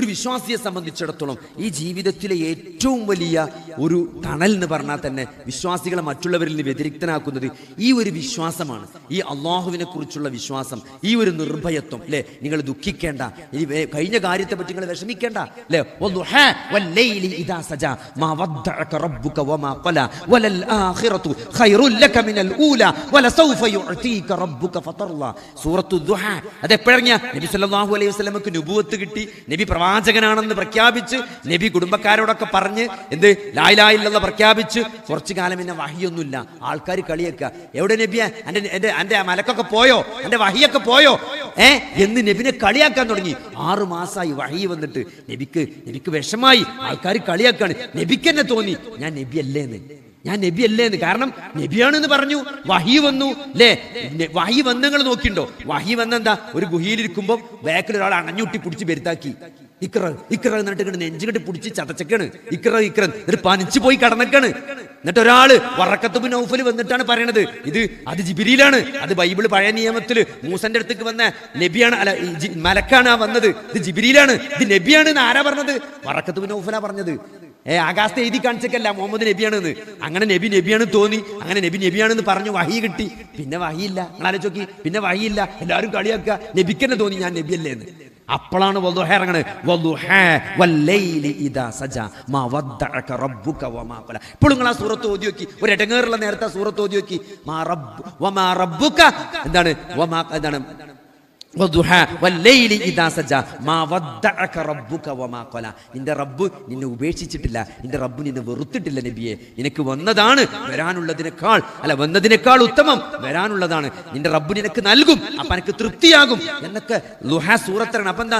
ഒരു വിശ്വാസിയെ സംബന്ധിച്ചിടത്തോളം ഈ ജീവിതത്തിലെ ഏറ്റവും വലിയ ഒരു തണൽ എന്ന് പറഞ്ഞാൽ തന്നെ വിശ്വാസികളെ മറ്റുള്ളവരിൽ നിന്ന് വ്യതിരിക്തനാക്കുന്നത് ഈ ഒരു വിശ്വാസമാണ്. ഈ അള്ളാഹുവിനെ കുറിച്ചുള്ള വിശ്വാസം ഈ ഒരു നിർഭയത്വം അല്ലെ? നിങ്ങൾ ദുഃഖിക്കേണ്ട. ഇനി കഴിഞ്ഞ കാര്യത്തെ പറ്റി നിങ്ങൾ വിഷമിക്കേണ്ട അല്ലെ? കിട്ടി. നബി പ്രവാചകനാണെന്ന് പ്രഖ്യാപിച്ച് നബി കുടുംബക്കാരോടൊക്കെ പറഞ്ഞ് എന്ത്? ലായിലായില്ലെന്ന് പ്രഖ്യാപിച്ച്. കുറച്ചു കാലം പിന്നെ വഹിയൊന്നുമില്ല. ആൾക്കാർ കളിയൊക്കെ. എവിടെ നബിയ? എന്റെ എന്റെ എന്റെ മലക്കൊക്കെ പോയോ? എന്റെ വഹിയൊക്കെ പോയോ? ഏ? എന്ന് നബിനെ കളിയാക്കാൻ തുടങ്ങി. ആറു മാസമായി വഹി വന്നിട്ട്. നബിക്ക് നബിക്ക് വിഷമായി. ആൾക്കാർ കളിയാക്കാണ്. നബിക്ക് തന്നെ തോന്നി. ഞാൻ നബി അല്ലേന്ന് ഞാൻ നബി അല്ലേ എന്ന് കാരണം നബിയാണെന്ന് പറഞ്ഞു. വഹി വന്നു. അല്ലേ വഹി വന്നങ്ങൾ നോക്കിണ്ടോ? വഹി വന്നെന്താ? ഒരു ഗുഹയിലിരിക്കുമ്പോ ബാക്കിൽ ഒരാൾ അണഞ്ഞുട്ടി പിടിച്ച് പെരുത്താക്കി ഇക്ര ഇക്ര എന്നിട്ട് ഇങ്ങോട്ട് നെഞ്ചുകെട്ടി പിടിച്ച് ചതച്ചക്കാണ്. ഇക്ര ഇക്ര എന്നിട്ട് പനിച്ചു പോയി കടന്നക്കാണ്. എന്നിട്ട് ഒരാൾ വറക്കത്തുബ് നൗഫൽ വന്നിട്ടാണ് പറയണത്. ഇത് അത് ജിബിരിയിലാണ്. അത് ബൈബിൾ പഴയ നിയമത്തിൽ മൂസന്റെ അടുത്തേക്ക് വന്ന നബിയാണ് അല്ല മലക്കാണ് ആ വന്നത്. ഇത് ജിബിരിയിലാണ്. ഇത് നബിയാണ് എന്ന് ആരാ പറഞ്ഞത്? വറക്കത്തുബ് നൗഫലാ പറഞ്ഞത്. ഏ ആകാശത്ത് എഴുതി കാണിച്ചേക്കല്ല മുഹമ്മദ് നബിയാണെന്ന്. അങ്ങനെ നബി നബിയാണ് തോന്നി. അങ്ങനെ നബി നബിയാണെന്ന് പറഞ്ഞു വഹി കിട്ടി. പിന്നെ വഹിയില്ല. നിങ്ങൾ ആലോചിച്ചോക്കി പിന്നെ വഹിയില്ല. എല്ലാവരും കളിയാക്കുക. നബിക്കന്നെ തോന്നി ഞാൻ നബിയല്ലേ എന്ന്. അപ്പോഴാണ് വധുഹ ഇറങ്ങണത്. വധുഹ വല്ലൈലി ഇദാ സജ മാ വദ്ദഅക റബ്ബുക വമാ ഖല ഇപ്പോൾ ആ സൂറത്ത് ഓതി നോക്കി. ഒരു ഇടങ്ങേറുള്ള നേരത്തെ സൂറത്ത് ഓതി നോക്കി. മാ റബ്ബ് വമാ റബ്ബുക. എന്താണ്? വമാ എന്താണ്? നിന്റെ റബ്ബ് നിന്നെ ഉപേക്ഷിച്ചിട്ടില്ല. നിന്റെ റബ്ബ് നിന്നെ വെറുത്തിട്ടില്ല നബിയെ. നിനക്ക് വന്നതാണ് വരാനുള്ളതിനേക്കാൾ അല്ല വന്നതിനേക്കാൾ ഉത്തമം വരാനുള്ളതാണ്. നിന്റെ റബ്ബ് നിനക്ക് നൽകും അപ്പൊ എനിക്ക് തൃപ്തിയാകും എന്നൊക്കെ ലുഹ സൂറത്താണ് അപ്പൊ എന്താ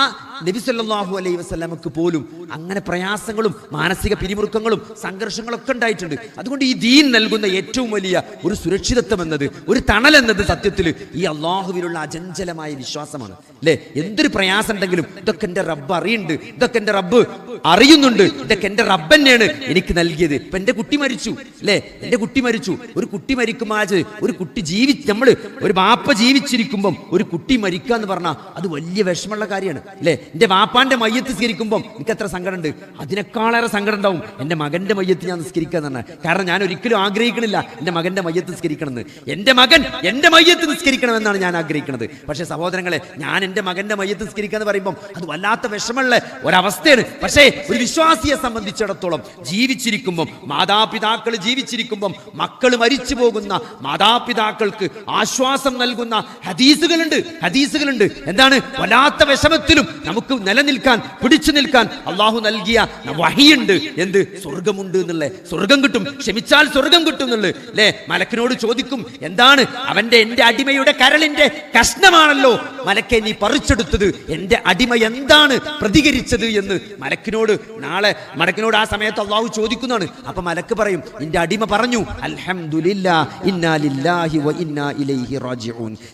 ആ നബി സല്ലല്ലാഹു അലൈഹി വസല്ലമക്ക് പോലും അങ്ങനെ പ്രയാസങ്ങളും മാനസിക പിരിമുറുക്കങ്ങളും സംഘർഷങ്ങളൊക്കെ ഉണ്ടായിട്ടുണ്ട്. അതുകൊണ്ട് ഈ ദീൻ നൽകുന്ന ഏറ്റവും വലിയ ഒരു സുരക്ഷിതത്വം എന്നത് ഒരു തണൽ എന്നത് സത്യത്തിൽ ഈ അള്ളാഹുവിലുള്ള അചഞ്ചലമായ വിശ്വാസമാണ്. അല്ലെ എന്തൊരു പ്രയാസം ഉണ്ടെങ്കിലും ഇതൊക്കെ എന്റെ റബ്ബ് അറിയുന്നുണ്ട്. ഇതൊക്കെ എന്റെ റബ്ബ് അറിയുന്നുണ്ട്. ഇതൊക്കെ എന്റെ റബ്ബ് തന്നെയാണ് എനിക്ക് നൽകിയത്. ഇപ്പൊ എന്റെ കുട്ടി മരിച്ചു. അല്ലെ എന്റെ കുട്ടി മരിച്ചു. ഒരു കുട്ടി മരിക്കുമ്പോൾ ഒരു കുട്ടി ജീവി നമ്മൾ ഒരു വാപ്പ ജീവിച്ചിരിക്കുമ്പം ഒരു കുട്ടി മരിക്കുക എന്ന് പറഞ്ഞാൽ അത് വലിയ വിഷമമുള്ള കാര്യമാണ്. അല്ലെ എന്റെ വാപ്പാന്റെ മയ്യത്ത് സ്കരിക്കുമ്പോൾ എനിക്ക് എത്ര സങ്കടമുണ്ട്. അതിനേക്കാളേറെ സങ്കടം ഉണ്ടാവും എന്റെ മകന്റെ മയ്യത്ത് ഞാൻ നിസ്കരിക്കുക എന്ന് പറഞ്ഞാൽ. കാരണം ഞാൻ ഒരിക്കലും ആഗ്രഹിക്കണില്ല എന്റെ മകന്റെ മയ്യത്ത് നിസ്കരിക്കണമെന്ന്. എന്റെ മകൻ എന്റെ മയ്യത്ത് നിസ്കരിക്കണമെന്നാണ് ഞാൻ ആഗ്രഹിക്കുന്നത് പക്ഷേ സഹോദരങ്ങളെ ഞാൻ എന്റെ മകന്റെ മയ്യത്ത് നിസ്കരിക്കുക എന്ന് പറയുമ്പോൾ അത് വല്ലാത്ത വിഷമമുള്ള ഒരവസ്ഥയാണ്. പക്ഷേ ഒരു വിശ്വാസിയെ സംബന്ധിച്ചിടത്തോളം ജീവിച്ചിരിക്കുമ്പം മാതാപിതാക്കൾ ജീവിച്ചിരിക്കുമ്പം മക്കൾ മരിച്ചു പോകുന്ന മാതാപിതാക്കൾക്ക് ആശ്വാസം നൽകുന്ന ഹദീസുകളുണ്ട് ഹദീസുകളുണ്ട്. എന്താണ്? വല്ലാത്ത വിഷമത്തിലും നമുക്ക് നിലനിൽക്കാൻ പിടിച്ചു നിൽക്കാൻ അള്ളാഹു നൽകിയ വഹിയുണ്ട്. എന്ത്? സ്വർഗമുണ്ട് എന്നുള്ള. സ്വർഗം കിട്ടും. ക്ഷമിച്ചാൽ സ്വർഗം കിട്ടും എന്നുള്ളത് അല്ലേ? മലക്കിനോട് ചോദിക്കും എന്താണ്? അവന്റെ എന്റെ അടിമയുടെ കരളിന്റെ കരളിന്റെ കഷ്ണമാണല്ലോ മലക്കെ നീ പറിച്ചെടുത്തത് എന്റെ അടിമ എന്താണ് പ്രതികരിച്ചത് എന്ന് മലക്കിനോട് നാളെ മലക്കിനോട് ആ സമയത്ത് അള്ളാഹു ചോദിക്കുന്നതാണ്. അപ്പൊ മലക്ക് പറയും നിന്റെ അടിമ പറഞ്ഞു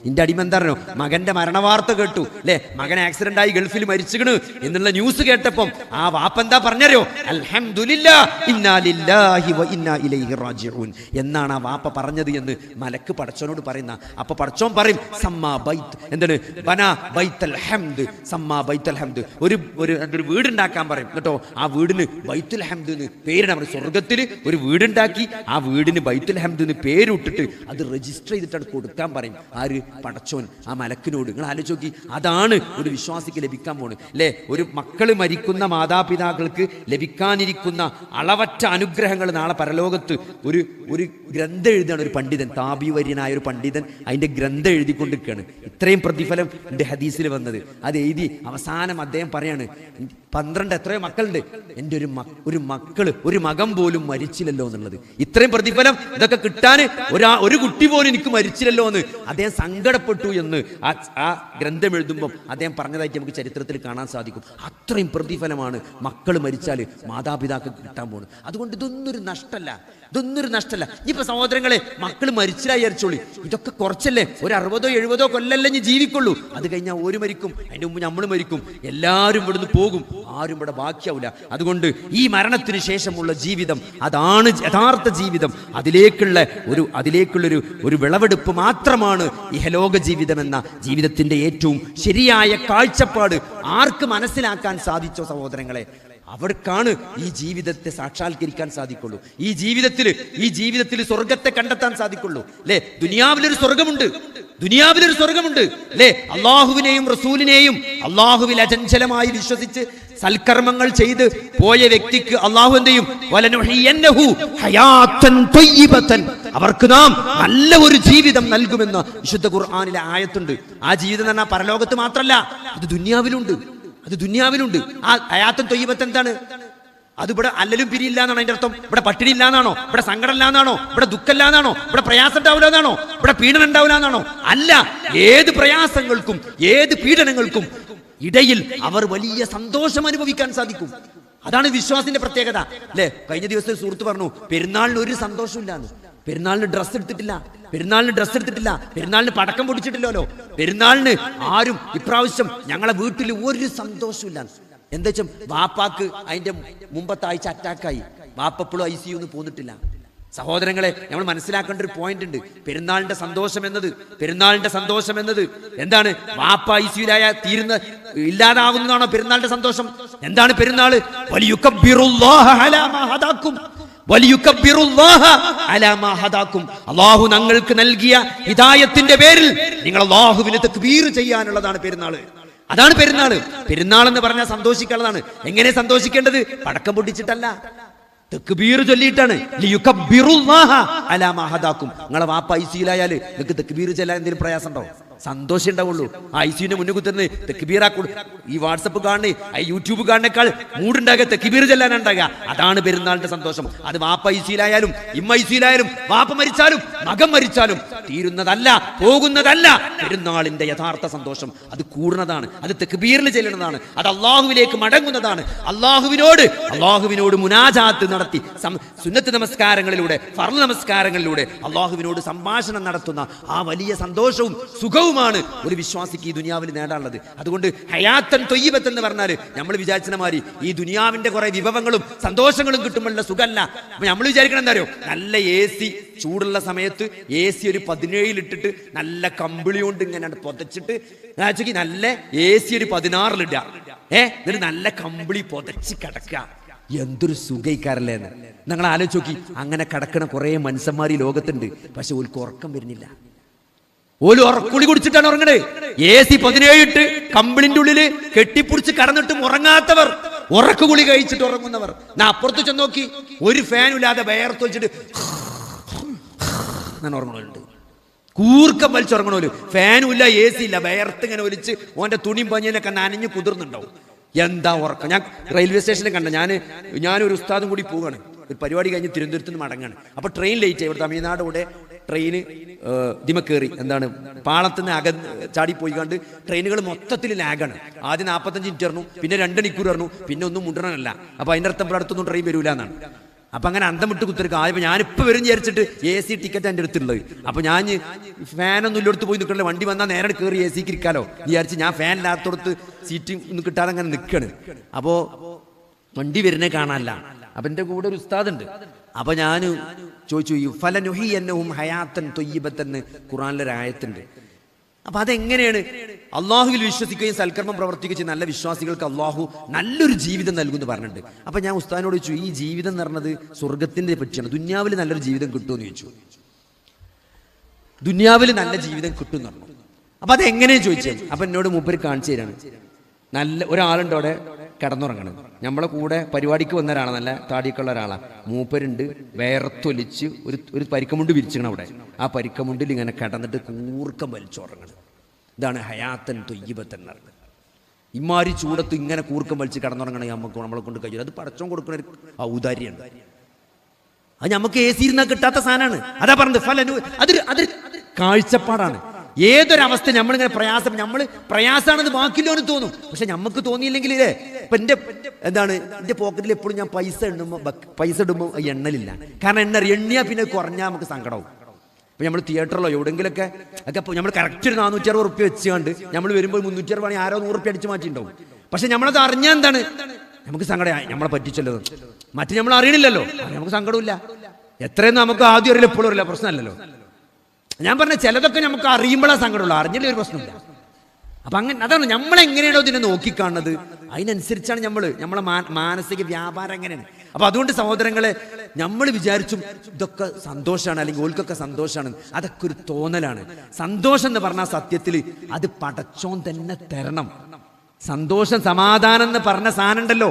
നിന്റെ അടിമ എന്താണോ മകന്റെ മരണവാർത്ത കേട്ടു അല്ലെ? മകൻ ആക്സിഡന്റ് ആയി ഗൾഫിൽ മരിച്ചുകണ് എന്നുള്ള ന്യൂസ് കേട്ടപ്പം ആ വാപ്പ എന്താ പറഞ്ഞോ അൽഹംദുലില്ലാ ഇന്നാ ലില്ലാഹി ഇലൈഹി റാജിഊൻ. എന്നാണ് ആ വാപ്പ പറഞ്ഞത് എന്ന് മലക്ക് പടച്ചോനോട് പറയുന്ന അപ്പൊ പടച്ചോൻ പറയും സമ്മാ ബൈത്ത്. എന്താണ്? ബന ബൈത്തൽ ഹംദ്. സമ്മാ ബൈത്തൽ ഹംദ്. ഒരു ഒരു ഒരു വീടുണ്ടാക്കാൻ പറയും. കേട്ടോ ആ വീടിന് ബൈത്തുൽ ഹംദ് എന്ന് പേരിടാൻ പറയും. സ്വർഗത്തിൽ ഒരു വീടുണ്ടാക്കി ആ വീടിന് ബൈത്തുൽ ഹംദ് എന്ന് പേരിട്ടിട്ട് അത് രജിസ്റ്റർ ചെയ്തിട്ടാണ് കൊടുക്കാൻ പറയും. ആര്? പടച്ചോൻ. ആ മലക്കിനോട്. നിങ്ങൾ ആലോചിച്ച് അതാണ് ഒരു വിശ്വാസിക്ക് ലഭിക്കാൻ പോണ് അല്ലേ? ഒരു മക്കൾ മരിക്കുന്ന മാതാപിതാക്കൾക്ക് ലഭിക്കാനിരിക്കുന്ന അളവറ്റ അനുഗ്രഹങ്ങൾ നാളെ പരലോകത്ത് ഒരു ഒരു ഗ്രന്ഥം എഴുതുകയാണ് ഒരു പണ്ഡിതൻ. താപിവര്യനായ ഒരു പണ്ഡിതൻ അതിന്റെ ഗ്രന്ഥം എഴുതിക്കൊണ്ടിരിക്കുകയാണ്. ഇത്രയും പ്രതിഫലം എന്റെ ഹദീസിൽ വന്നത്. അത് എഴുതി അവസാനം അദ്ദേഹം പറയാണ് പന്ത്രണ്ട് എത്രയോ മക്കളുണ്ട്. എന്റെ ഒരു ഒരു മക്കൾ ഒരു മകം പോലും മരിച്ചില്ലല്ലോ എന്നുള്ളത്. ഇത്രയും പ്രതിഫലം ഇതൊക്കെ കിട്ടാൻ ഒരാ ഒരു കുട്ടി പോലും എനിക്ക് മരിച്ചില്ലല്ലോ എന്ന് അദ്ദേഹം സങ്കടപ്പെട്ടു എന്ന് ആ ആ ഗ്രന്ഥം എഴുതുമ്പം അദ്ദേഹം പറഞ്ഞതായിട്ട് നമുക്ക് ചരിത്രത്തിൽ കാണാൻ സാധിക്കും. അത്രയും പ്രതിഫലമാണ് മക്കൾ മരിച്ചാൽ മാതാപിതാക്കൾ കിട്ടാൻ പോകുന്നത്. അതുകൊണ്ട് ഇതൊന്നൊരു നഷ്ടമല്ല ഇതൊന്നും ഒരു നഷ്ടമല്ല ഇപ്പൊ സഹോദരങ്ങളെ മക്കൾ മരിച്ചില്ല വിചാരിച്ചോളി. ഇതൊക്കെ കുറച്ചല്ലേ? ഒരു അറുപതോ എഴുപതോ കൊല്ലല്ലേ ജീവിക്കുള്ളൂ. അത് കഴിഞ്ഞാൽ ഒരു മരിക്കും. അതിന്റെ മുമ്പ് നമ്മൾ മരിക്കും. എല്ലാവരും ഇവിടുന്ന് പോകും. ആരും ഇവിടെ ബാക്കിയാവില്ല അതുകൊണ്ട് ഈ മരണത്തിന് ശേഷമുള്ള ജീവിതം അതാണ് യഥാർത്ഥ ജീവിതം. അതിലേക്കുള്ള ഒരു അതിലേക്കുള്ളൊരു ഒരു വിളവെടുപ്പ് മാത്രമാണ് ഇഹലോക ജീവിതം എന്ന ജീവിതത്തിന്റെ ഏറ്റവും ശരിയായ കാഴ്ചപ്പാട്. ആർക്ക് മനസ്സിലാക്കാൻ സാധിച്ചോ സഹോദരങ്ങളെ? അവർക്കാണ് ഈ ജീവിതത്തെ സാക്ഷാത്കരിക്കാൻ സാധിക്കുള്ളൂ. ഈ ജീവിതത്തിൽ ഈ ജീവിതത്തിൽ സ്വർഗത്തെ കണ്ടെത്താൻ സാധിക്കുള്ളൂ. അല്ലേ? ദുനിയാവിലൊരു സ്വർഗമുണ്ട് ദുനിയാവിലൊരു സ്വർഗമുണ്ട് അല്ലേ? അള്ളാഹുവിനെയും റസൂലിനെയും അള്ളാഹുവിൽ അചഞ്ചലമായി വിശ്വസിച്ച് സൽക്കർമ്മങ്ങൾ ചെയ്ത് പോയ വ്യക്തിക്ക് അള്ളാഹു എന്ത് ചെയ്യും? അവർക്ക് നാം നല്ല ഒരു ജീവിതം നൽകുമെന്ന് വിശുദ്ധ ഖുർആാനിലെ ആയത്തുണ്ട്. ആ ജീവിതം പറഞ്ഞാൽ പരലോകത്ത് മാത്രമല്ല അത് ദുനിയാവിലുണ്ട്. അത് ദുനിയാവിലുണ്ട്. ആ അയാത്തൻ തൊയ്യബത്ത് എന്താണ്? അത് ഇവിടെ അല്ലലും പിരിയില്ല എന്നാണ് അതിന്റെ അർത്ഥം? ഇവിടെ പട്ടിണി ഇല്ല എന്നാണോ ഇവിടെ സങ്കടം ഇല്ല എന്നാണോ ഇവിടെ ദുഃഖമില്ല എന്നാണോ ഇവിടെ പ്രയാസം ഉണ്ടാവില്ല എന്നാണോ ഇവിടെ പീഡനം ഉണ്ടാവില്ല എന്നാണോ അല്ല ഏത് പ്രയാസങ്ങൾക്കും ഏത് പീഡനങ്ങൾക്കും ഇടയിൽ അവർ വലിയ സന്തോഷം അനുഭവിക്കാൻ സാധിക്കും. അതാണ് വിശ്വാസിന്റെ പ്രത്യേകത. അല്ലെ? കഴിഞ്ഞ ദിവസം സുഹൃത്ത് പറഞ്ഞു പെരുന്നാളിന് ഒരു സന്തോഷമില്ലാന്ന്. പെരുന്നാളിന് ഡ്രസ്സ് എടുത്തിട്ടില്ല. പെരുന്നാളിന് ഡ്രസ്സ് എടുത്തിട്ടില്ല. പെരുന്നാളിന് പടക്കം പൊടിച്ചിട്ടില്ലല്ലോ പെരുന്നാളിന് ആരും ഇപ്രാവശ്യം ഞങ്ങളെ വീട്ടിൽ ഒരു സന്തോഷമില്ല എന്താ വാപ്പാക്ക് അതിന്റെ മുമ്പത്തെ ആഴ്ച അറ്റാക്കായി. വാപ്പപ്പോഴും ഐ സി ഒന്നും പോന്നിട്ടില്ല. സഹോദരങ്ങളെ നമ്മൾ മനസ്സിലാക്കേണ്ട ഒരു പോയിന്റ് ഉണ്ട്. പെരുന്നാളിന്റെ സന്തോഷം എന്നത് പെരുന്നാളിന്റെ സന്തോഷം എന്നത് എന്താണ്? വാപ്പ ഐ സിയിലായ തീരുന്ന ഇല്ലാതാകുന്നതാണോ പെരുന്നാളിന്റെ സന്തോഷം? എന്താണ് പെരുന്നാൾ. അള്ളാഹു ഞങ്ങൾക്ക് നൽകിയ ഹിതായത്തിന്റെ പേരിൽ നിങ്ങൾ അള്ളാഹുവിനെ തക്ബീർ ചെയ്യാനുള്ളതാണ് പെരുന്നാൾ. അതാണ് പെരുന്നാൾ പെരുന്നാൾ എന്ന് പറഞ്ഞാൽ സന്തോഷിക്കാനുള്ളതാണ്. എങ്ങനെ സന്തോഷിക്കേണ്ടത്? പടക്കം പൊട്ടിച്ചിട്ടല്ല. തെക്കുബീർ ചൊല്ലിയിട്ടാണ്. നിങ്ങളെ വാപ്പ ഐ സിയിലായാൽ നിങ്ങൾക്ക് തെക്കുബീർ ചെല്ലാൻ എന്തെങ്കിലും പ്രയാസം ഉണ്ടോ സന്തോഷം ഉണ്ടാവുള്ളൂ ഐ സിന്റെ മുന്നിൽ കുത്തുന്നത് തെക്കിബീറാക്കൂ ഈ വാട്സപ്പ് കാണുന്ന ആ യൂട്യൂബ് കാണുന്നേക്കാൾ മൂടുണ്ടാകുക തെക്കിബീർ ചെല്ലാനുണ്ടാകുക. അതാണ് പെരുന്നാളിന്റെ സന്തോഷം. അത് വാപ്പ ഐ സിയിലായാലും ഇമ്മ ഐ സിയിലായാലും വാപ്പ മരിച്ചാലും മകൻ മരിച്ചാലും തീരുന്നതല്ല പോകുന്നതല്ല. പെരുന്നാളിന്റെ യഥാർത്ഥ സന്തോഷം അത് കൂടുന്നതാണ് അത് തെക്കിബീറിൽ ചെല്ലുന്നതാണ് അത് അള്ളാഹുവിലേക്ക് മടങ്ങുന്നതാണ്. അള്ളാഹുവിനോട് അള്ളാഹുവിനോട് മുനാജാത്ത് നടത്തി സുന്നത്ത് നമസ്കാരങ്ങളിലൂടെ ഫർൾ നമസ്കാരങ്ങളിലൂടെ അള്ളാഹുവിനോട് സംഭാഷണം നടത്തുന്ന ആ വലിയ സന്തോഷവും സുഖവുമാണ് ഒരു വിശ്വാസിക്ക് ഈ ദുനിയാവിൽ നേടാനുള്ളത്. അതുകൊണ്ട് ഹയാത്തൻ തൊയ്യബത്ത് എന്ന് പറഞ്ഞാൽ നമ്മൾ വിചാരിച്ച മാതിരി ഈ ദുനിയാവിന്റെ കുറെ വിഭവങ്ങളും സന്തോഷങ്ങളും കിട്ടുമ്പോഴുള്ള സുഖമല്ല. അപ്പൊ നമ്മൾ വിചാരിക്കണം എന്താ നല്ല എ സി ചൂടുള്ള സമയത്ത് എ സി ഒരു പതിനേഴിലിട്ടിട്ട് നല്ല കമ്പിളി കൊണ്ട് ഇങ്ങനെ പുതച്ചിട്ട് നല്ല എ സി ഒരു പതിനാറിലിടുക ഏ? എന്നിട്ട് നല്ല കമ്പിളി പുതച്ച് കിടക്കുക. എന്തൊരു സുഖയിക്കാരല്ലേ നിങ്ങൾ ആലോചിച്ച് നോക്കി. അങ്ങനെ കിടക്കണ കുറെ മനുഷ്യന്മാർ ഈ ലോകത്തുണ്ട്. പക്ഷെ ഒരു ഉറക്കം വരുന്നില്ല. ഓൽ ഉറക്കുളി കുടിച്ചിട്ടാണ് ഉറങ്ങണേ. എ സി പതിനേഴ് ഇട്ട് കമ്പിളിന്റെ ഉള്ളിൽ കെട്ടിപ്പിടിച്ച് കടന്നിട്ടും ഉറങ്ങാത്തവർ ഉറക്കുകുളി കഴിച്ചിട്ട് ഉറങ്ങുന്നവർ. ഞാൻ അപ്പുറത്ത് ചെന്ന് നോക്കി. ഒരു ഫാനും ഇല്ലാതെ വേർത്ത് വെച്ചിട്ട് ഞാൻ ഉറങ്ങണുണ്ട് കൂർക്കം വലിച്ചുറങ്ങണോൽ ഫാനും ഇല്ല എ സി ഇല്ല. വേർത്ത് ഇങ്ങനെ ഒലിച്ച് ഓന്റെ തുണിയും പഞ്ഞിനൊക്കെ നനഞ്ഞ് കുതിർന്നുണ്ടാവും. എന്താ ഉറക്കം? ഞാൻ റെയിൽവേ സ്റ്റേഷനിൽ കണ്ട ഞാൻ ഞാനൊരു ഉസ്താദും കൂടി പോവാണ്. ഒരു പരിപാടി കഴിഞ്ഞ് തിരുവനന്തപുരത്ത് നിന്ന് മടങ്ങാണ്. അപ്പൊ ട്രെയിൻ ലേറ്റ് ആയി. ഇവിടെ തമിഴ്നാട് കൂടെ ട്രെയിന് ദിമക്കേറി എന്താണ്? പാളത്തുനിന്ന് അക പോയി കണ്ട് ട്രെയിനുകൾ മൊത്തത്തിൽ ലാഗാണ് ആദ്യം നാൽപ്പത്തഞ്ച് മിനിറ്റ് ഇറങ്ങും പിന്നെ രണ്ട് മണിക്കൂർ ഇറങ്ങും പിന്നെ ഒന്നും മുണ്ടണമല്ല. അപ്പൊ അതിന്റെ അർത്ഥം അടുത്തൊന്നും ട്രെയിൻ വരില്ല എന്നാണ്. അപ്പൊ അങ്ങനെ അന്തം വിട്ട് കുത്തിരിക്കുക ആദ്യം ഞാനിപ്പോ വരും വിചാരിച്ചിട്ട് എ സി ടിക്കറ്റ് എന്റെ അടുത്തുള്ളത്. അപ്പൊ ഞാൻ ഫാനൊന്നും ഇല്ലടുത്ത് പോയി നിൽക്കണല്ലോ വണ്ടി വന്നാൽ നേരെ കയറി എ സിക്ക് ഇരിക്കാലോ. വിചാരിച്ച് ഞാൻ ഫാൻ ഇല്ലാത്തടത്ത് സീറ്റ് ഒന്നും കിട്ടാതെ അങ്ങനെ നിൽക്കണ് അപ്പോ വണ്ടി വരുന്നേ കാണാനല്ല. അപ്പൊ എന്റെ കൂടെ ഒരു ഉസ്താദുണ്ട് അപ്പൊ ഞാൻ ചോദിച്ചു ഈ ഫലനുഹി എന്നവും ഹയാത്തൻ തൊയ്യബത്തെന്ന് ഖുറാനിലൊരായത്തുണ്ട് അപ്പൊ അതെങ്ങനെയാണ്? അള്ളാഹുവിൽ വിശ്വസിക്കുകയും സൽക്കർമ്മം പ്രവർത്തിക്കുകയും ചെയ്യുന്ന നല്ല വിശ്വാസികൾക്ക് അള്ളാഹു നല്ലൊരു ജീവിതം നൽകുമെന്ന് പറഞ്ഞിട്ടുണ്ട്. അപ്പൊ ഞാൻ ഉസ്താദിനോട് ചോദിച്ചു ഈ ജീവിതം എന്ന് പറഞ്ഞത് സ്വർഗത്തിന്റെ പറ്റിയാണ്. ദുന്യാവിൽ നല്ലൊരു ജീവിതം കിട്ടുമെന്ന് ചോദിച്ചു. ദുന്യാവിൽ നല്ല ജീവിതം കിട്ടും എന്ന് പറഞ്ഞു. അപ്പൊ അത് എങ്ങനെയാണ് ചോദിച്ചത്? അപ്പൊ എന്നോട് മൂപ്പര് കാണിച്ചു തരാണ്. നല്ല ഒരാളുണ്ട് അവിടെ. കിടന്നുറങ്ങണം. നമ്മളെ കൂടെ പരിപാടിക്ക് വന്ന ഒരാളാണ് നല്ല താടിയൊക്കെയുള്ള ഒരാളാണ് മൂപ്പരുണ്ട് വേർത്തൊലിച്ച് ഒരു ഒരു പരിക്കമുണ്ട് വിരിച്ചിക്കണം അവിടെ. ആ പരിക്കമുണ്ടിൽ ഇങ്ങനെ കിടന്നിട്ട് കൂർക്കം വലിച്ചുറങ്ങണം ഇതാണ് ഹയാത്തൻ തൊയ്യബത്തൻ എന്ന് ഇമാരി ചൂടത്ത് ഇങ്ങനെ കൂർക്കം വലിച്ച് കിടന്നുറങ്ങണേ നമുക്ക് നമ്മളെ കൊണ്ട് കഴിയും അത് പടച്ചോൻ കൊടുക്കുന്ന ഒരു ഔദാര്യമാണ്. അത് നമുക്ക് എ സി ഇരുന്നാൽ കിട്ടാത്ത സാധനമാണ്. അതാ പറഞ്ഞത് ഫലനു അതൊരു അതൊരു കാഴ്ചപ്പാടാണ്. ഏതൊരവസ്ഥ നമ്മളിങ്ങനെ പ്രയാസം നമ്മൾ പ്രയാസമാണെന്ന് ബാക്കില്ലോന്ന് തോന്നും. പക്ഷെ നമുക്ക് തോന്നിയില്ലെങ്കിൽ ഇല്ലേ? ഇപ്പൊ എന്റെ എന്താണ് എന്റെ പോക്കറ്റിൽ എപ്പോഴും ഞാൻ പൈസ എണ്ണുമ്പോൾ പൈസ ഇടുമ്പോൾ എണ്ണലില്ല. കാരണം എണ്ണ എണ്ണിയാ പിന്നെ കുറഞ്ഞാൽ നമുക്ക് സങ്കടവും. ഇപ്പൊ നമ്മൾ തിയേറ്ററിലോ എവിടെങ്കിലൊക്കെ ഒക്കെ നമ്മൾ കറക്റ്റ് ഒരു നാനൂറ്റി അറുപത് റുപ്യ വെച്ചുകൊണ്ട് നമ്മൾ വരുമ്പോൾ മുന്നൂറ്റി അറുപത് ആരോ നൂറ് റുപ്യ അടിച്ച് മാറ്റിയിട്ടുണ്ടാവും. പക്ഷെ നമ്മളത് അറിഞ്ഞാൽ എന്താണ്? നമുക്ക് സങ്കടമായി നമ്മളെ പറ്റിച്ചല്ലോ മറ്റു നമ്മൾ അറിയണില്ലല്ലോ. നമുക്ക് സങ്കടമില്ല എത്രയെന്ന് നമുക്ക് ആദ്യം അറിയില്ല എപ്പോഴും അറിയില്ല. പ്രശ്നമല്ലല്ലോ. ഞാൻ പറഞ്ഞ ചിലതൊക്കെ നമുക്ക് അറിയുമ്പോഴാണ് സങ്കടമുള്ളൂ. അറിഞ്ഞില്ല ഒരു പ്രശ്നമില്ല. അപ്പൊ അങ്ങനെ അതാണ് നമ്മൾ എങ്ങനെയാണോ ഇതിനെ നോക്കിക്കാണുന്നത്. അതിനനുസരിച്ചാണ് നമ്മൾ നമ്മളെ മാനസിക വ്യാപാരം എങ്ങനെയാണ്. അപ്പൊ അതുകൊണ്ട് സഹോദരങ്ങളെ നമ്മൾ വിചാരിച്ചും ഇതൊക്കെ സന്തോഷമാണ് അല്ലെങ്കിൽ ഓൽക്കൊക്കെ സന്തോഷമാണ് അതൊക്കെ ഒരു തോന്നലാണ്. സന്തോഷം എന്ന് പറഞ്ഞാൽ സത്യത്തിൽ അത് പടച്ചോൻ തന്നെ തരണം. സന്തോഷം സമാധാനം എന്ന് പറഞ്ഞ സാധനം ഉണ്ടല്ലോ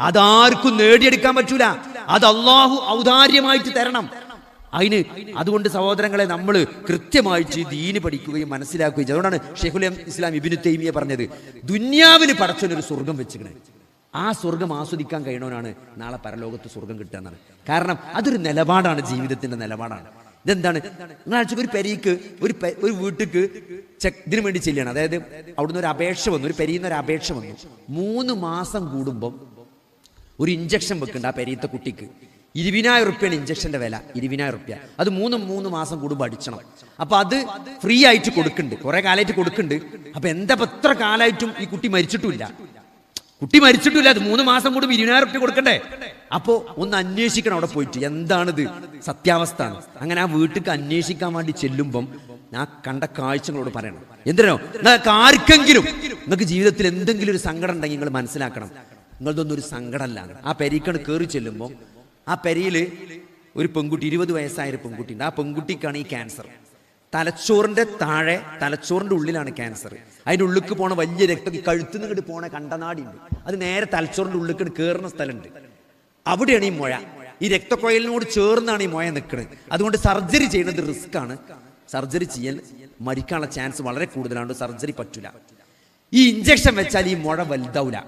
അതാർക്കും നേടിയെടുക്കാൻ പറ്റൂല. അത് അള്ളാഹു ഔദാര്യമായിട്ട് തരണം. അതിന് അതുകൊണ്ട് സഹോദരങ്ങളെ നമ്മൾ കൃത്യമായി ദീന് പഠിക്കുകയും മനസ്സിലാക്കുകയും അതുകൊണ്ടാണ് ഷെഹുൽ ഇസ്ലാം ഇബിനു തൈമിയെ പറഞ്ഞത് ദുന്യാവിന് പടച്ചൊരു സ്വർഗം വെച്ചിക്കണേ ആ സ്വർഗം ആസ്വദിക്കാൻ കഴിയണവനാണ് നാളെ പരലോകത്ത് സ്വർഗം കിട്ടുക കാരണം അതൊരു നിലപാടാണ് ജീവിതത്തിന്റെ നിലപാടാണ്. ഇതെന്താണ്? നിങ്ങൾ ഒരു പെരീക്ക് ഒരു ഒരു വീട്ടിക്ക് ചെക്ക് ഇതിനു വേണ്ടി ചെല്ലുകയാണ്. അതായത് അവിടുന്ന് ഒരു അപേക്ഷ വന്നു ഒരു പെരിയിൽ ഒരു അപേക്ഷ വന്നു. മൂന്ന് മാസം കൂടുമ്പം ഒരു ഇഞ്ചക്ഷൻ വെക്കുന്നുണ്ട് ആ പെരീത്തെ കുട്ടിക്ക്. ഇരുപതിനായിരം റുപ്യാണ് ഇഞ്ചക്ഷന്റെ വില ഇരുപതിനായിരം റുപ്യ. അത് മൂന്ന് മൂന്ന് മാസം കൂടുമ്പോൾ അടിച്ചണം. അപ്പൊ അത് ഫ്രീ ആയിട്ട് കൊടുക്കുന്നുണ്ട് കുറേ കാലമായിട്ട് കൊടുക്കുന്നുണ്ട് അപ്പൊ എന്താ എത്ര കാലമായിട്ടും ഈ കുട്ടി മരിച്ചിട്ടില്ല കുട്ടി മരിച്ചിട്ടില്ല അത് മൂന്ന് മാസം കൂടുമ്പോൾ ഇരുപതിനായിരം റുപ്യ കൊടുക്കണ്ടേ? അപ്പോൾ ഒന്ന് അന്വേഷിക്കണം അവിടെ പോയിട്ട്. എന്താണിത്? സത്യാവസ്ഥ അങ്ങനെ ആ വീട്ടിലേക്ക് അന്വേഷിക്കാൻ വേണ്ടി ചെല്ലുമ്പം ഞാൻ കണ്ട കാഴ്ചകളോട് പറയണം. എന്തിനോ നിങ്ങൾക്ക് ആർക്കെങ്കിലും നിങ്ങൾക്ക് ജീവിതത്തിൽ എന്തെങ്കിലും ഒരു സങ്കടം ഉണ്ടെങ്കിൽ നിങ്ങൾ മനസ്സിലാക്കണം. നിങ്ങളതൊന്നും ഒരു സങ്കടമല്ല. ആ പെരീക്കണ് കയറി ചെല്ലുമ്പോൾ ആ പെരിയിൽ ഒരു പെൺകുട്ടി ഇരുപത് വയസ്സായ ഒരു പെൺകുട്ടി ഉണ്ട് ആ പെൺകുട്ടിക്കാണ് ഈ ക്യാൻസർ തലച്ചോറിന്റെ താഴെ തലച്ചോറിന്റെ ഉള്ളിലാണ് ക്യാൻസർ അതിന്റെ ഉള്ളിക്ക് പോണ വലിയ രക്തം കഴുത്തു ഇങ്ങോട്ട് പോണ കണ്ടനാടിയുണ്ട്. അത് നേരെ തലച്ചോറിന്റെ ഉള്ളിക്കട് കയറുന്ന സ്ഥലമുണ്ട്. അവിടെയാണ് ഈ മുഴ. ഈ രക്തക്കൊഴലിനോട് ചേർന്നാണ് ഈ മുഴ നിൽക്കുന്നത് അതുകൊണ്ട് സർജറി ചെയ്യുന്നത് റിസ്ക് ആണ്. സർജറി ചെയ്യൽ മരിക്കാനുള്ള ചാൻസ് വളരെ കൂടുതലാണ്. സർജറി പറ്റൂല. ഈ ഇഞ്ചക്ഷൻ വെച്ചാൽ ഈ മുഴ വലുതാവൂല.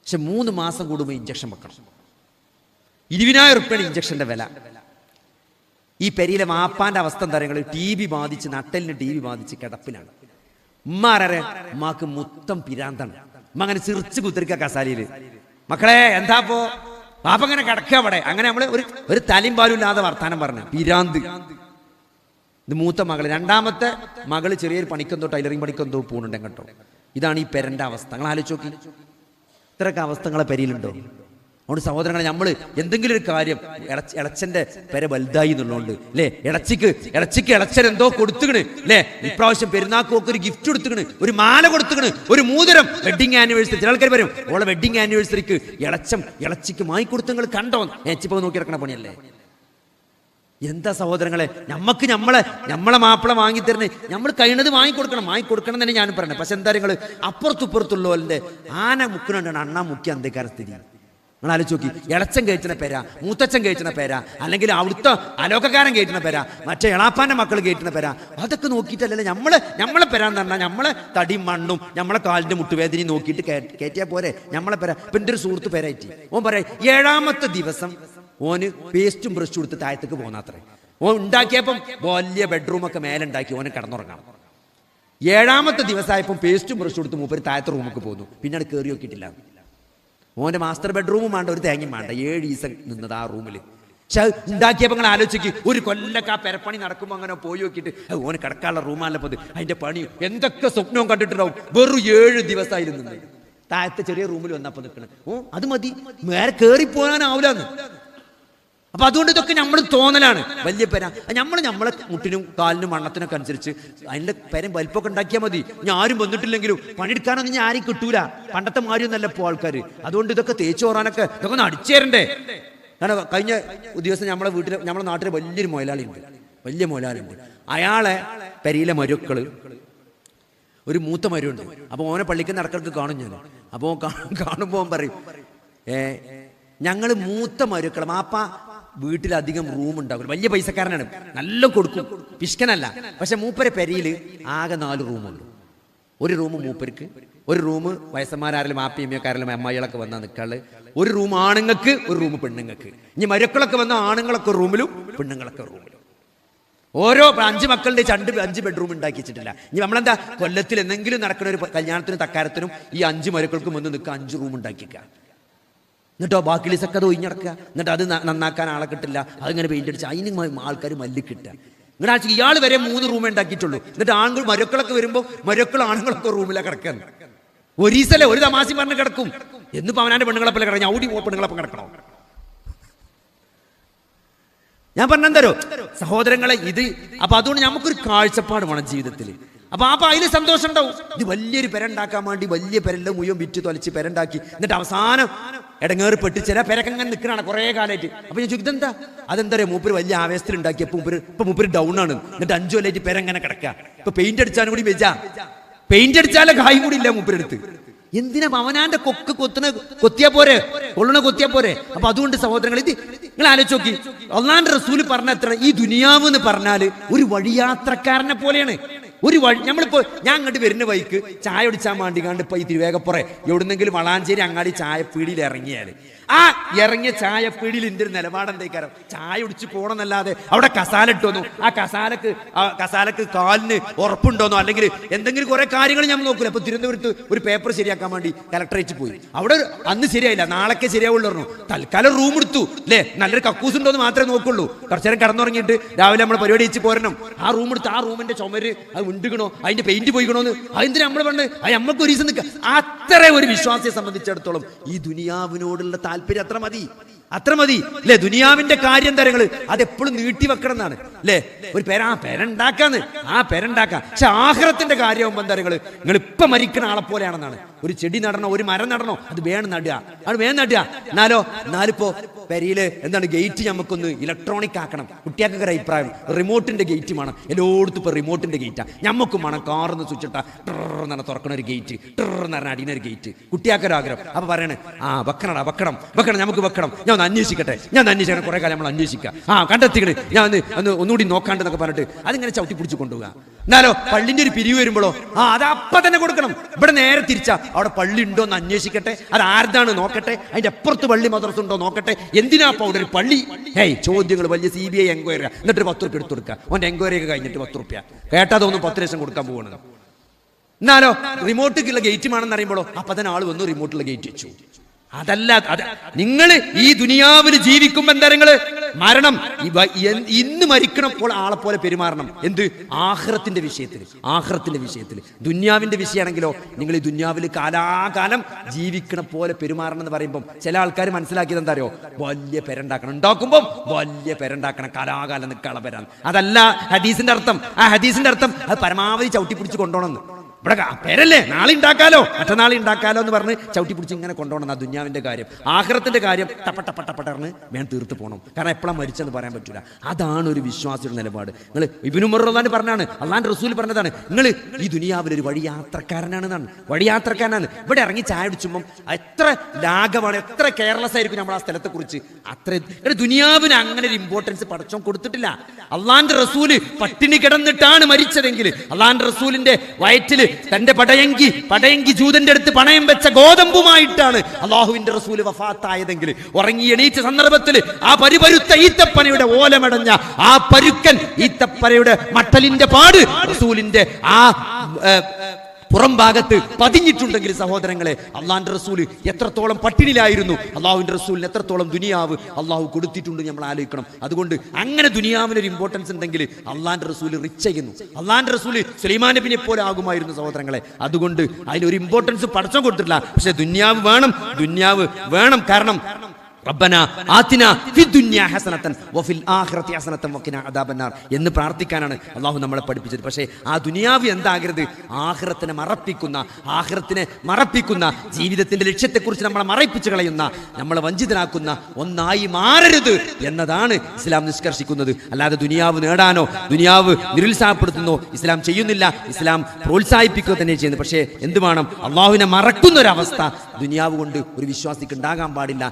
പക്ഷെ മൂന്ന് മാസം കൂടുമ്പോൾ ഇഞ്ചക്ഷൻ വെക്കണം. ഇരുപതിനായിരം റുപ്യാണ് ഇഞ്ചക്ഷന്റെ വില. ഈ പെരിയിലെ മാപ്പാന്റെ അവസ്ഥ എന്താ പറയുക ടി ബി ബാധിച്ച് നട്ടലിന് ടി ബി ബാധിച്ച് കിടപ്പിലാണ്. ഉമ്മാരെ മാക്ക് ഉമ്മാക്ക് മൊത്തം പിരാന്താണ്. ഉമ്മ അങ്ങനെ ചിറിച്ച് കുത്തിരിക്ക കസാലിയിൽ. മക്കളെ എന്താ പോ പാപ്പ അങ്ങനെ കിടക്കുക അവിടെ. അങ്ങനെ നമ്മൾ ഒരു ഒരു തലയും പാലും ഇല്ലാതെ വർത്താനം പറഞ്ഞു. പിരാന്ത്. ഇത് മൂത്ത മകൾ. രണ്ടാമത്തെ മകൾ ചെറിയൊരു പണിക്കെന്തോ ടൈലറിംഗ് പണിക്കെന്തോ പോകുന്നുണ്ട് കേട്ടോ ഇതാണ് ഈ പെരന്റെ അവസ്ഥ. നിങ്ങൾ ആലോചിച്ച് നോക്കി. ഇത്രയൊക്കെ അവസ്ഥകളെ പെരിയിലുണ്ടോ? അതുകൊണ്ട് സഹോദരങ്ങളെ നമ്മൾ എന്തെങ്കിലും ഒരു കാര്യം ഇളച്ച ഇളച്ചന്റെ പെര വലുതായി എന്നുള്ളതുകൊണ്ട് അല്ലേ? ഇളച്ചിക്ക് ഇളച്ചിക്ക് ഇളച്ചൻ എന്തോ കൊടുത്തുകണ് അല്ലേ? ഇപ്രാവശ്യം പെരുന്നാക്കൊക്കെ ഒരു ഗിഫ്റ്റ് കൊടുത്തുകണ് ഒരു മാല കൊടുത്തുകണ് ഒരു മൂതരം. വെഡിങ് ആനിവേഴ്സറി ചില ആൾക്കാർ വരും ഓളെ വെഡിങ് ആനിവേഴ്സറിക്ക് ഇളച്ചം ഇളച്ചിക്ക് മായി നിങ്ങൾ കണ്ടോ? ഏച്ചിപ്പോ നോക്കി ഇറക്കണ പണിയല്ലേ? എന്താ സഹോദരങ്ങളെ നമ്മക്ക് നമ്മളെ നമ്മളെ മാപ്പിള വാങ്ങി തരുന്നേ നമ്മൾ കഴിയുന്നത് വാങ്ങിക്കൊടുക്കണം വാങ്ങിക്കൊടുക്കണം തന്നെ ഞാൻ പറഞ്ഞത് പക്ഷെ എന്താ നിങ്ങൾ അപ്പുറത്തുപ്പുറത്തുള്ളവരുടെ ആന മുക്കിനുണ്ടാണ് അണ്ണാ മുക്കി അന്തേക്കാര സ്ഥിതി നിങ്ങൾ ആലോചിച്ച് നോക്കി. ഇളച്ചൻ കയറ്റുന്ന പേര മൂത്തച്ഛൻ കയറ്റുന്ന പേര അല്ലെങ്കിൽ അവിടുത്തെ അലോകക്കാരൻ കയറ്റുന്ന പേര മറ്റേ എളാപ്പാന്റെ മക്കൾ കയറ്റുന്ന പേര. അതൊക്കെ നോക്കിയിട്ടല്ലല്ലോ നമ്മൾ നമ്മളെ പേരാന്ന് പറഞ്ഞാൽ നമ്മളെ തടി മണ്ണും നമ്മളെ കാലിന്റെ മുട്ടുവേദനയും നോക്കിയിട്ട് കയറ്റിയാൽ പോരെ. നമ്മളെ പേര. ഇപ്പം എന്റെ ഒരു സുഹൃത്ത് പേരായിട്ട്. ഓൻ പറയാം ഏഴാമത്തെ ദിവസം ഓന് പേസ്റ്റും ബ്രഷും എടുത്ത് താഴത്തേക്ക് പോന്നാത്രേ. ഓൻ ഉണ്ടാക്കിയപ്പം വലിയ ബെഡ്റൂം ഒക്കെ മേലെ ഉണ്ടാക്കി ഓനെ കിടന്നുറങ്ങാം ഏഴാമത്തെ ദിവസമായപ്പം പേസ്റ്റും ബ്രഷും എടുത്ത് മൂപ്പര് താഴത്തെ റൂമൊക്കെ പിന്നെ. അത് കയറി നോക്കിയിട്ടില്ല. ഓന്റെ മാസ്റ്റർ ബെഡ്റൂമും വേണ്ട ഒരു തേങ്ങയും വേണ്ട. ഏഴ് ദിവസം നിന്നത് ആ റൂമിൽ. പക്ഷെ ഉണ്ടാക്കിയപ്പോൾ നിങ്ങൾ ആലോചിക്ക് ഒരു കൊല്ലൊക്കെ ആ പെരപ്പണി നടക്കുമ്പോൾ അങ്ങനെ പോയി നോക്കിയിട്ട് "ഹ്, ഓന് കിടക്കാനുള്ള റൂമാണല്ലോ അത് അതിന്റെ പണി എന്തൊക്കെ സ്വപ്നവും കണ്ടിട്ടുണ്ടാവും. വെറും ഏഴ് ദിവസമായിരുന്നു താഴത്തെ ചെറിയ റൂമിൽ വന്നപ്പോൾ നിൽക്കണം ഓ അത് മതി. വേറെ കയറി പോകാനാവില്ലെന്ന് അപ്പൊ അതുകൊണ്ട് ഇതൊക്കെ നമ്മൾ തോന്നലാണ്. വലിയ പെര. നമ്മൾ നമ്മളെ മുട്ടിനും കാലിനും മണ്ണത്തിനൊക്കെ അനുസരിച്ച് അതിന്റെ പെരം വലിപ്പമൊക്കെ ഉണ്ടാക്കിയാൽ മതി. ഇനി ആരും വന്നിട്ടില്ലെങ്കിലും പണിയെടുക്കാനൊന്നും ഞാൻ ആരും കിട്ടൂല. പണ്ടത്തെ മാരിയൊന്നല്ല ഇപ്പോൾ ആൾക്കാർ അതുകൊണ്ട് ഇതൊക്കെ തേച്ചു പോറാനൊക്കെ ഇതൊക്കെ ഒന്ന് അടിച്ചേരണ്ടേ കാരണം കഴിഞ്ഞ ദിവസം നമ്മളെ വീട്ടിൽ നമ്മുടെ നാട്ടിൽ വലിയൊരു മുതലാളി ഉണ്ട്. വലിയ മുതലാളി ഉണ്ട്. അയാളെ പെരിയിലെ മരുക്കൾ. ഒരു മൂത്ത മരുണ്ട് അപ്പോൾ ഓനെ പള്ളിക്ക് നടക്കൾക്ക് കാണും ഞാൻ. അപ്പോൾ കാണുമ്പോൾ പറയും ഏ ഞങ്ങൾ മൂത്ത മരുക്കൾ മാപ്പ വീട്ടിലധികം റൂം ഉണ്ടാകും വലിയ പൈസക്കാരനാണ്. നല്ല കൊടുക്കും. പിഷ്കനല്ല. പക്ഷെ മൂപ്പരെ പെരിയിൽ ആകെ നാല് റൂമുള്ളൂ ഒരു റൂം മൂപ്പർക്ക് ഒരു റൂം വയസ്സന്മാരാരെങ്കിലും ആപ്പിയമ്മക്കാരെങ്കിലും അമ്മായികളൊക്കെ വന്നാൽ നിൽക്കാൾ ഒരു റൂം ആണുങ്ങൾക്ക് ഒരു റൂം പെണ്ണുങ്ങൾക്ക്. ഇനി മരുക്കളൊക്കെ വന്ന ആണുങ്ങളൊക്കെ റൂമിലും പെണ്ണുങ്ങളൊക്കെ റൂമിലും ഓരോ അഞ്ച് മക്കളുടെ രണ്ട് അഞ്ച് ബെഡ്റൂം ഉണ്ടാക്കി വെച്ചിട്ടില്ല. ഇനി നമ്മളെന്താ? കൊല്ലത്തിൽ എന്തെങ്കിലും നടക്കുന്ന ഒരു കല്യാണത്തിനും തക്കാരത്തിനും ഈ അഞ്ച് മരുക്കൾക്കും വന്ന് നിൽക്കുക അഞ്ച് റൂം ഉണ്ടാക്കിക്കുക എന്നിട്ടോ ബാക്കി ലിസൊക്കെ അത് ഒഴിഞ്ഞടക്കുക എന്നിട്ട് അത് നന്നാക്കാൻ ആളെ കിട്ടില്ല. അതിങ്ങനെ പെയിന്റ് അടിച്ച് അതിന് ആൾക്കാർ മല്ലി കിട്ടുക. ആഴ്ച ഇയാൾ വരെ മൂന്ന് റൂമേ ഉണ്ടാക്കിയിട്ടുള്ളൂ. എന്നിട്ട് ആണുങ്ങൾ മരക്കളൊക്കെ വരുമ്പോൾ മരക്കൾ ആണുങ്ങളൊക്കെ റൂമിലാണ് കിടക്കാൻ ഒരീസല്ലേ ഒരു തമാശ പറഞ്ഞ് കിടക്കും. എന്നിപ്പോ അവനാന്റെ പെണ്ണുങ്ങളെപ്പോലെ ഓടി ഔടി പെണ്ണുങ്ങളപ്പം കിടക്കണം. ഞാൻ പറഞ്ഞെന്തരോ സഹോദരങ്ങളെ ഇത് അപ്പൊ അതുകൊണ്ട് നമുക്കൊരു കാഴ്ചപ്പാട് വേണം ജീവിതത്തിൽ അപ്പൊ അപ്പൊ അതിന് സന്തോഷം ഉണ്ടാവും. ഇത് വലിയൊരു പെരണ്ടാക്കാൻ വേണ്ടി വലിയ പെരല്ല മുഴുവൻ വിറ്റ് തൊലച്ച് പെരണ്ടാക്കി എന്നിട്ട് അവസാനം ഇടങ്ങേറിപ്പെട്ട് ചില പെരക്ക് അങ്ങനെ നിൽക്കണാണ് കുറേ കാലമായിട്ട് അപ്പൊ ഞാൻ ചോദിക്കും എന്താ അതെന്താ പറയുക മൂപ്പര് വലിയ ആവേശത്തിൽ ഉണ്ടാക്കിയപ്പോ മൂപ്പര് ഇപ്പൊ മൂപ്പര് ഡൗൺ ആണ്. എന്നിട്ട് അഞ്ചു കൊല്ലായിട്ട് പെരങ്ങനെ കിടക്കുക ഇപ്പൊ പെയിന്റ് അടിച്ചാലും കൂടി വെച്ചാ പെയിന്റ് അടിച്ചാലേ കായും കൂടി ഇല്ല മൂപ്പരെടുത്ത് എന്തിനാ അവനാന്റെ കൊക്ക് കൊത്തുന്ന കൊത്തിയാ പോരെ? കൊള്ളണ കൊത്തിയാ പോരെ? അപ്പൊ അതുകൊണ്ട് സഹോദരങ്ങൾ ഇത് നിങ്ങൾ ആലോചിച്ച് നോക്കി. ഒന്നാണ്ട് റസൂൽ പറഞ്ഞ എത്ര ഈ ദുനിയാവ് എന്ന് പറഞ്ഞാൽ ഒരു വഴിയാത്രക്കാരനെ പോലെയാണ്. ഒരു വഴി നമ്മളിപ്പോ ഞാൻ അങ്ങോട്ട് വരുന്ന വഴിക്ക് ചായ ഒടിച്ചാൽ വേണ്ടി കണ്ട് ഇപ്പൊ ഈ തിരുവേഗപ്പുറേ എവിടുന്നെങ്കിലും വളാഞ്ചേരി അങ്ങാടി ചായപ്പീടിയിൽ ഇറങ്ങിയാൽ ആ ഇറങ്ങിയ ചായപ്പീടിയിൽ എന്റെ ഒരു നിലപാട് എന്തേക്കാരം ചായ ഒടിച്ച് പോകണമെന്നല്ലാതെ അവിടെ കസാല ഇട്ടോന്നു. ആ കസാലക്ക് ആ കസാലക്ക് കാലിന് ഉറപ്പുണ്ടോന്നോ? അല്ലെങ്കിൽ എന്തെങ്കിലും കുറെ കാര്യങ്ങൾ ഞാൻ നോക്കൂല. അപ്പൊ തിരുവനന്തപുരത്ത് ഒരു പേപ്പർ ശരിയാക്കാൻ വേണ്ടി കലക്ടറേറ്റ് പോയി. അവിടെ അന്ന് ശരിയായില്ല. നാളൊക്കെ ശരിയാവുള്ളൂ പറഞ്ഞു. തൽക്കാലം റൂം എടുത്തു. അല്ലേ നല്ലൊരു കക്കൂസ് ഉണ്ടോന്ന് മാത്രമേ നോക്കുള്ളൂ. കുറച്ചു നേരം കടന്നുറങ്ങിയിട്ട് രാവിലെ നമ്മൾ പരിപാടി വെച്ച് പോരണം. ആ റൂം എടുത്ത് ആ റൂമിന്റെ ചുമര് അത് ഉണ്ടുകണോ? അതിന്റെ പെയിന്റ് പോയിക്കണോന്ന്? അതെന്തിനാ നമ്മൾ പണ്ട് അത് നമ്മൾക്ക് ഒരു നിൽക്കുക അത്ര ഒരു വിശ്വാസിയെ സംബന്ധിച്ചിടത്തോളം ഈ ദുനിയാവിനോടുള്ള താല്പര്യം അത്ര മതി. അത്ര മതി. അല്ലെ ദുനിയാവിന്റെ കാര്യം തരങ്ങൾ അതെപ്പോഴും നീട്ടി വെക്കണം എന്നാണ് അല്ലെ ഒരു പേര ആ പേരുണ്ടാക്കാന്ന് ആ പേരുണ്ടാക്കാം പക്ഷെ ആഹ്റത്തിന്റെ കാര്യമാകുമ്പോൾ എന്താ നിങ്ങൾ ഇപ്പൊ മരിക്കുന്ന ആളെ പോലെയാണെന്നാണ്. ഒരു ചെടി നടണോ ഒരു മരം നടണോ അത് വേണം നടുക. അത് വേണം നടുക. എന്നാലോ എന്നാലിപ്പോ പെരയിൽ എന്താണ് ഗേറ്റ് നമുക്കൊന്ന് ഇലക്ട്രോണിക് ആക്കണം. കുട്ടികൾക്ക് ഒരു അഭിപ്രായം. റിമോട്ടിന്റെ ഗേറ്റ് വേണം. എല്ലായിടത്തും ഇപ്പൊ റിമോട്ടിന്റെ ഗേറ്റാ. ഞമ്മക്ക് വേണം കാറിന്ന് സ്വിച്ചിട്ട എന്നാണ് തുറക്കണ ഒരു ഗേറ്റ്. പറഞ്ഞ അടിയുന്ന ഒരു ഗേറ്റ്. കുട്ടികൾക്കൊരു ആഗ്രഹം. അപ്പൊ പറയണേ ആ വെക്കണടാ വെക്കണം. വെക്കണം നമുക്ക് വെക്കണം. ഞാൻ ഒന്ന് അന്വേഷിക്കട്ടെ. ഞാൻ അന്വേഷിക്കണം കുറെ കാലം നമ്മൾ അന്വേഷിക്കുക. ആ കണ്ടെത്തിക്കണേ. ഞാൻ ഒന്ന് ഒന്ന് ഒന്നുകൂടി നോക്കാണ്ടെന്നൊക്കെ പറഞ്ഞിട്ട് അതിങ്ങനെ ചവിട്ടി പിടിച്ച് കൊണ്ടുപോകുക എന്നാലോ പള്ളിന്റെ ഒരു പിരിവ് വരുമ്പോഴോ? ആ അത് അപ്പം തന്നെ കൊടുക്കണം. ഇവിടെ നേരെ തിരിച്ചാ അവിടെ പള്ളി ഉണ്ടോ എന്ന് അന്വേഷിക്കട്ടെ. അത് ആരുതാണ് നോക്കട്ടെ. അതിന്റെ അപ്പുറത്ത് പള്ളി മദ്രസ ഉണ്ടോ നോക്കട്ടെ. എന്തിനാ അപ്പൊ അവിടെ ഒരു പള്ളി? ഏയ് ചോദ്യങ്ങൾ വലിയ സി ബി ഐ എൻക്വയറി എന്നിട്ട് പത്ത് റുപ്യ എടുത്തു കൊടുക്കുക. അവന്റെ എൻക്വയറി ഒക്കെ കഴിഞ്ഞിട്ട് പത്ത് റുപ്യ കേട്ടാതൊന്നും പത്ത് ലക്ഷം കൊടുക്കാൻ പോകണത് എന്നാലോ റിമോട്ടിലുള്ള ഗേറ്റുമാണെന്ന് അറിയുമ്പോഴോ? അപ്പൊ തന്നെ ആൾ വന്നു റിമോട്ടിലുള്ള ഗേറ്റ് വെച്ചു. അതല്ല അത് നിങ്ങൾ ഈ ദുനിയാവിൽ ജീവിക്കുമ്പോ എന്താ നിങ്ങൾ? മരണം. ഇന്ന് മരിക്കണം മരിക്കണപ്പോൾ ആളെ പോലെ പെരുമാറണം. എന്ത്? ആഹ്റത്തിന്റെ വിഷയത്തിൽ ആഹ്റത്തിന്റെ വിഷയത്തിൽ ദുന്യാവിന്റെ വിഷയമാണെങ്കിലോ നിങ്ങൾ ഈ ദുന്യാവിൽ കാലാകാലം ജീവിക്കണ പോലെ പെരുമാറണം എന്ന് പറയുമ്പോൾ ചില ആൾക്കാർ മനസ്സിലാക്കിയത് എന്താ അറിയോ? വലിയ പെരണ്ടാക്കണം. ഉണ്ടാക്കുമ്പോൾ വലിയ പെരണ്ടാക്കണം. കാലാകാലം നിൽക്കാനുള്ള പെരാൻ അതല്ല ഹദീസിന്റെ അർത്ഥം. ആ ഹദീസിന്റെ അർത്ഥം അത് പരമാവധി ചവിട്ടി പിടിച്ച് കൊണ്ടുപോകണം ഇവിടെ പേരല്ലേ? നാളെ ഉണ്ടാക്കാലോ മറ്റന്നാളെ ഉണ്ടാക്കാലോ എന്ന് പറഞ്ഞ് ചവിട്ടി പിടിച്ച് ഇങ്ങനെ കൊണ്ടുപോകണം. ആ ദുന്യാവിന്റെ കാര്യം. ആഹ്റത്തിന്റെ കാര്യം ടപ്പ ടപ്പ ടപ്പ ടർന്ന് വേണം തീർത്ത് പോകണം കാരണം എപ്പോഴാണ് മരിച്ചെന്ന് പറയാൻ പറ്റില്ല അതാണ് ഒരു വിശ്വാസിയുടെ നിലപാട്. നിങ്ങൾ ഇബിനുമറുള്ളതാണ് പറഞ്ഞാണ് അള്ളാൻ റസൂൽ പറഞ്ഞതാണ്. നിങ്ങൾ ഈ ദുനിയാവിൽ ഒരു വഴി യാത്രക്കാരനാണെന്നാണ് വഴി യാത്രക്കാരനാണ് ഇവിടെ ഇറങ്ങി ചായ അടിച്ചുമ്പം എത്ര ലാഘമാണ് എത്ര കെയർലെസ് ആയിരിക്കും നമ്മൾ ആ സ്ഥലത്തെ കുറിച്ച് അത്ര ദുനിയാവിന് അങ്ങനെ ഒരു ഇമ്പോർട്ടൻസ് പടച്ചോൻ കൊടുത്തിട്ടില്ല. അള്ളാന്റെ റസൂൽ പട്ടിണി കിടന്നിട്ടാണ് മരിച്ചതെങ്കിൽ അള്ളാന്റെ റസൂലിന്റെ വയറ്റിൽ തന്റെ പടയങ്കി പടയങ്കി ജൂതന്റെ അടുത്ത് പണയം വെച്ച ഗോതമ്പുമായിട്ടാണ് അള്ളാഹുവിന്റെ റസൂൽ വഫാത്തായതെങ്കിൽ ഉറങ്ങി എണീച്ച സന്ദർഭത്തിൽ ആ പരിപരുത്ത ഈത്തപ്പനയുടെ ഓലമടഞ്ഞ ആ പരുക്കൻ ഈത്തപ്പനയുടെ മട്ടലിന്റെ പാട് റസൂലിന്റെ ആ പുറം ഭാഗത്ത് പതിഞ്ഞിട്ടുണ്ടെങ്കിൽ സഹോദരങ്ങളെ അള്ളാന്റെ റസൂൽ എത്രത്തോളം പട്ടിണിയിലായിരുന്നു അള്ളാഹുവിന്റെ റസൂലിന് എത്രത്തോളം ദുനിയാവ് അള്ളാഹു കൊടുത്തിട്ടുണ്ട് നമ്മൾ ആലോചിക്കണം. അതുകൊണ്ട് അങ്ങനെ ദുനിയാവിന് ഒരു ഇമ്പോർട്ടൻസ് ഉണ്ടെങ്കിൽ അള്ളാന്റെ റസൂൽ റിച്ച് ചെയ്യുന്നു അള്ളാന്റെ റസൂൽ സുലൈമാൻ നബിനെ പോലെ ആകുമായിരുന്നു സഹോദരങ്ങളെ. അതുകൊണ്ട് അതിനൊരു ഇമ്പോർട്ടൻസ് പടച്ചം കൊടുത്തിട്ടില്ല. പക്ഷെ ദുന്യാവ് വേണം ദുന്യാവ് വേണം. കാരണം റബ്ബന ആതിന ഫിദ്ദുന്യ ഹസനത്തൻ വഫിൽ ആഖിറതി ഹസനത്തൻ വഖിന അദാബന്നാർ എന്ന് പ്രാർത്ഥിക്കാനാണ് അള്ളാഹു നമ്മളെ പഠിപ്പിച്ചത്. പക്ഷേ ആ ദുനിയാവ് എന്താകരുത്? ആഖിറത്തിനെ മറപ്പിക്കുന്ന ആഖിറത്തിനെ മറപ്പിക്കുന്ന ജീവിതത്തിന്റെ ലക്ഷ്യത്തെക്കുറിച്ച് നമ്മളെ മറപ്പിച്ചു കളയുന്ന നമ്മളെ വഞ്ചിതനാക്കുന്ന ഒന്നായി മാറരുത് എന്നതാണ് ഇസ്ലാം നിഷ്കർഷിക്കുന്നത്. അല്ലാതെ ദുനിയാവ് നേടാനോ ദുനിയാവ് നിരുത്സാഹപ്പെടുത്തുന്നോ ഇസ്ലാം ചെയ്യുന്നില്ല. ഇസ്ലാം പ്രോത്സാഹിപ്പിക്കുക തന്നെ ചെയ്യുന്നു. പക്ഷേ എന്ത് വേണം അള്ളാഹുവിനെ മറക്കുന്ന ഒരവസ്ഥ ദുനിയാവ് കൊണ്ട് ഒരു വിശ്വാസിക്ക് ഉണ്ടാകാൻ പാടില്ല.